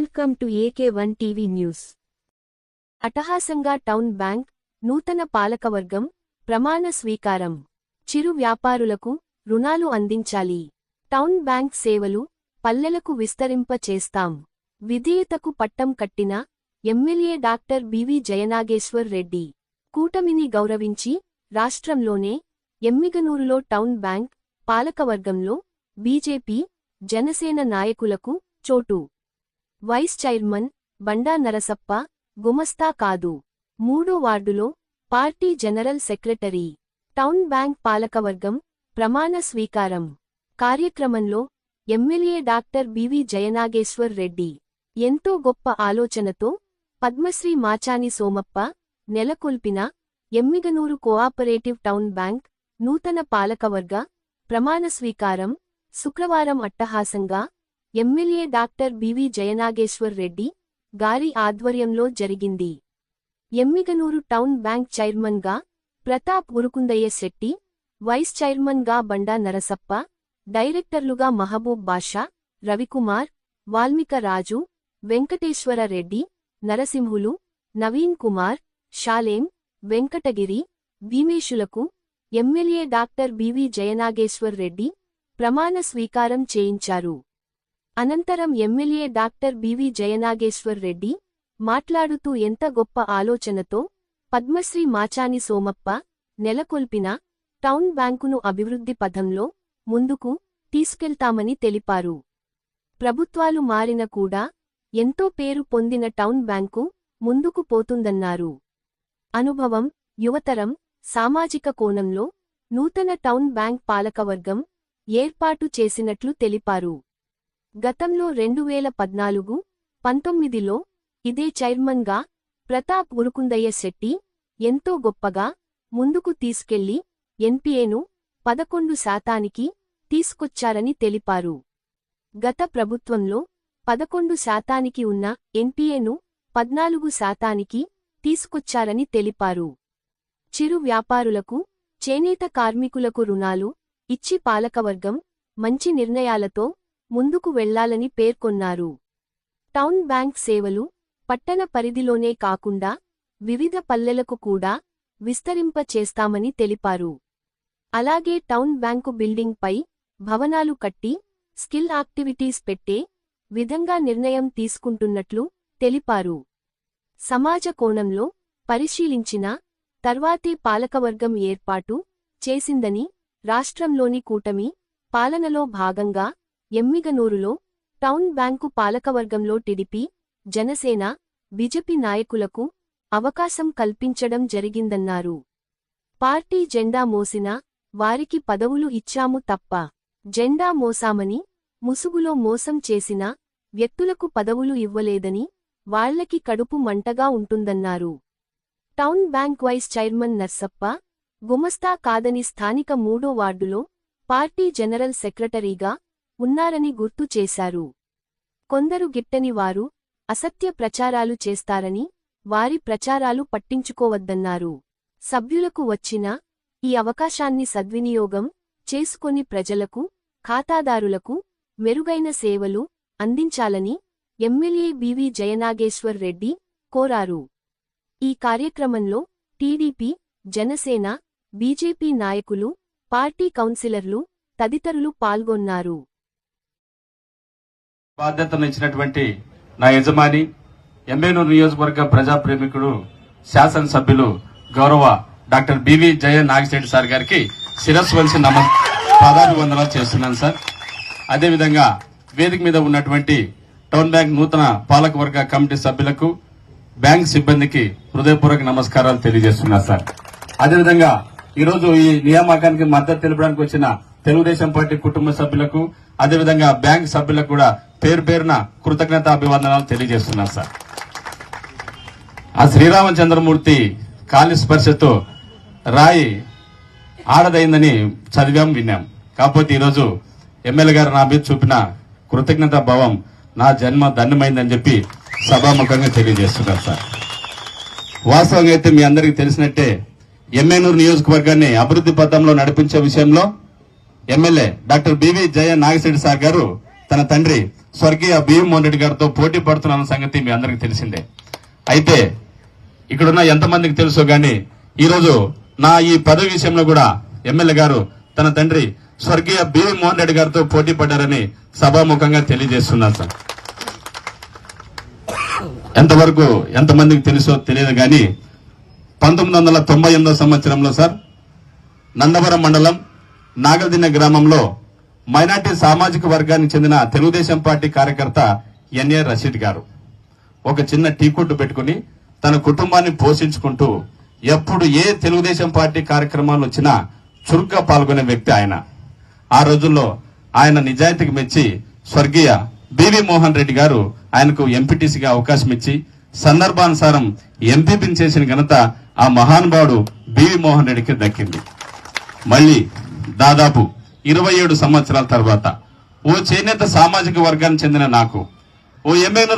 Welcome to AK one TV news. అటహాసంగా town bank నూతన పాలకవర్గం ప్రమాణ స్వీకారం. చిరు వ్యాపారులకు రుణాలు అందించాలి. టౌన్ బ్యాంక్ సేవలు పల్లెలకు విస్తరింప చేస్తాం. విధేయతకు పట్టం కట్టిన MLA doctor BV Jayanageshwar Reddy కూటమిని గౌరవించి రాష్ట్రంలోనే ఎమ్మిగనూరులో టౌన్ బ్యాంక్ పాలకవర్గంలో బీజేపీ జనసేన నాయకులకు చోటు. వైస్ చైర్మన్ బండా నరసప్ప గుమస్తా కాదు. మూడో వార్డులో party general secretary town bank పాలకవర్గం ప్రమాణ స్వీకారం. కార్యక్రమంలో MLA doctor BV Jayanageshwar Reddy. ఎంతో గొప్ప ఆలోచనతో పద్మశ్రీ మాచాని సోమప్ప నెలకొల్పిన ఎమ్మిగనూరు కోఆపరేటివ్ టౌన్ బ్యాంక్ నూతన పాలకవర్గ ప్రమాణ స్వీకారం శుక్రవారం అట్టహాసంగా MLA doctor BV Jayanageshwar Reddy గారి ఆధ్వర్యంలో జరిగింది. ఎమ్మిగనూరు టౌన్ బ్యాంక్ చైర్మన్గా ప్రతాప్ ఉరుకుందయ్య శెట్టి వైస్ చైర్మన్గా బండా నరసప్ప డైరెక్టర్లుగా Mahaboob Basha Ravikumar Valmika Raju Venkateswara Reddy Narasimhulu Naveen Kumar Shalem Venkatagiri భీమేశులకు MLA doctor BV Jayanageshwar Reddy ప్రమాణ స్వీకారం చేయించారు. అనంతరం MLA doctor BV Jayanageshwar Reddy మాట్లాడుతూ ఎంత గొప్ప ఆలోచనతో పద్మశ్రీ మాచాని సోమప్ప నెలకొల్పిన టౌన్ బ్యాంకును అభివృద్ధి పథంలో ముందుకు తీసుకెళ్తామని తెలిపారు. ప్రభుత్వాలు మారిన కూడా ఎంతో పేరు పొందిన టౌన్ బ్యాంకు ముందుకు పోతుందన్నారు. అనుభవం యువతరం సామాజిక కోణంలో నూతన టౌన్ బ్యాంక్ పాలకవర్గం ఏర్పాటు చేసినట్లు తెలిపారు. గతంలో రెండువేల పద్నాలుగు పంతొమ్మిదిలో ఇదే చైర్మన్గా ప్రతాప్ ఉరుకుందయ్య శెట్టి ఎంతో గొప్పగా ముందుకు తీసుకెళ్ళి ఎన్పిఏను పదకొండు శాతానికి తీసుకొచ్చారని తెలిపారు. గత ప్రభుత్వంలో పదకొండు శాతానికి ఉన్న ఎన్పిఏను పద్నాలుగు శాతానికి తీసుకొచ్చారని తెలిపారు. చిరు వ్యాపారులకు చేనేత కార్మికులకు రుణాలు ఇచ్చి పాలకవర్గం మంచి నిర్ణయాలతో ముందుకు వెళ్ళాలని పేర్కొన్నారు. టౌన్ బ్యాంక్ సేవలు పట్టణ పరిధిలోనే కాకుండా వివిధ పల్లెలకు కూడా విస్తరింప చేస్తామని తెలిపారు. అలాగే టౌన్ బ్యాంకు బిల్డింగ్ పై భవనాలు కట్టి స్కిల్ యాక్టివిటీస్ పెట్టే విధంగా నిర్ణయం తీసుకుంటున్నట్లు తెలిపారు. సమాజ కోణంలో పరిశీలించిన తర్వాతే పాలకవర్గం ఏర్పాటు చేసిందని రాష్ట్రంలోని కూటమి పాలనలో భాగంగా ఎమ్మిగనూరులో టౌన్ బ్యాంకు పాలకవర్గంలో టిడిపి జనసేన బిజెపి నాయకులకు అవకాశం కల్పించడం జరిగిందన్నారు. పార్టీ జెండా మోసిన వారికి పదవులు ఇచ్చాము తప్ప జెండా మోసామని ముసుగులో మోసం చేసిన వ్యక్తులకు పదవులు ఇవ్వలేదని వాళ్ళకి కడుపు మంటగా ఉంటుందన్నారు. Town bank vice chairman Narsappa గుమస్తా కాదని స్థానిక మూడో వార్డులో పార్టీ జనరల్ సెక్రటరీగా ఉన్నారని గుర్తు చేశారు. కొందరు గిట్టని వారు అసత్య ప్రచారాలు చేస్తారని వారి ప్రచారాలు పట్టించుకోవద్దన్నారు. సభ్యులకు వచ్చిన ఈ అవకాశాన్ని సద్వినియోగం చేసుకొని ప్రజలకు ఖాతాదారులకు మెరుగైన సేవలు అందించాలని ఎమ్మెల్యే బివి జయనాగేశ్వర్ రెడ్డి కోరారు. ఈ కార్యక్రమంలో టీడీపీ జనసేన బీజేపీ నాయకులు పార్టీ కౌన్సిలర్లు తదితరులు పాల్గొన్నారు. బాధ్యతను ఇచ్చినటువంటి నా యజమాని ఎంబేనూరు నియోజకవర్గ ప్రజాప్రేమికుడు శాసనసభ్యులు గౌరవ doctor BV Jaya Nagashetti sir గారికి శిరస్సు వలసి నమ పాదాభివందనాలు చేస్తున్నాను సార్. అదేవిధంగా వేదిక మీద ఉన్నటువంటి టౌన్ బ్యాంక్ నూతన పాలకవర్గ కమిటీ సభ్యులకు బ్యాంక్ సిబ్బందికి హృదయపూర్వక నమస్కారాలు తెలియజేస్తున్నా సార్. అదేవిధంగా ఈరోజు ఈ నియామకానికి మద్దతు తెలపడానికి వచ్చిన తెలుగుదేశం పార్టీ కుటుంబ సభ్యులకు అదేవిధంగా బ్యాంక్ సభ్యులకు కూడా పేరు పేరున కృతజ్ఞత అభివందనాలు తెలియజేస్తున్నారు సార్. ఆ శ్రీరామచంద్రమూర్తి కాలి స్పర్శతో రాయి ఆడదైందని చదివాం విన్నాం. కాకపోతే ఈరోజు ఎమ్మెల్యే గారు నా మీద చూపిన కృతజ్ఞత భావం నా జన్మ ధన్యమైందని చెప్పి సభాముఖంగా తెలియజేస్తున్నారు సార్. వాస్తవంగా అయితే మీ అందరికీ తెలిసినట్టే ఎమ్మెనూరు నియోజకవర్గాన్ని అభివృద్ధి పథంలో నడిపించే విషయంలో MLA doctor BV Jaya Nagashetti sir గారు తన తండ్రి స్వర్గీయ భీమోహన్ రెడ్డి గారితో పోటీ పడుతున్న సంగతి మీ అందరికీ తెలిసిందే. అయితే ఇక్కడున్న ఎంతమందికి తెలుసో కానీ ఈరోజు నా ఈ పదవి విషయంలో కూడా ఎమ్మెల్యే గారు తన తండ్రి స్వర్గీయ బి మోహన్ రెడ్డి గారితో పోటీ పడ్డారని సభాముఖంగా తెలియజేస్తున్నారు సార్. ఎంతవరకు ఎంతమందికి తెలుసో తెలియదు కానీ పంతొమ్మిది వందల తొంభై ఎనిమిదో సంవత్సరంలో సార్ నందవరం మండలం నాగదిన్న గ్రామంలో మైనార్టీ సామాజిక వర్గానికి చెందిన తెలుగుదేశం పార్టీ కార్యకర్త ఎన్ఏ రషీద్ గారు ఒక చిన్న టీ కొట్టు పెట్టుకుని తన కుటుంబాన్ని పోషించుకుంటూ ఎప్పుడు ఏ తెలుగుదేశం పార్టీ కార్యక్రమాలు వచ్చినా చురుగ్గా పాల్గొనే వ్యక్తి ఆయన. ఆ రోజుల్లో ఆయన నిజాయితీకి మెచ్చి స్వర్గీయ బివి మోహన్ రెడ్డి గారు ఆయనకు ఎంపీటీసీగా అవకాశం ఇచ్చి సందర్భానుసారం ఎంపీపీని చేసిన ఘనత ఆ మహానుభావుడు బివి మోహన్ రెడ్డికి దక్కింది. మళ్ళీ దాదాపు ఇరవై ఏడు సంవత్సరాల తర్వాత ఓ చేనేత సామాజిక వర్గానికి చెందిన నాకు ఓ ఎమ్మెల్యే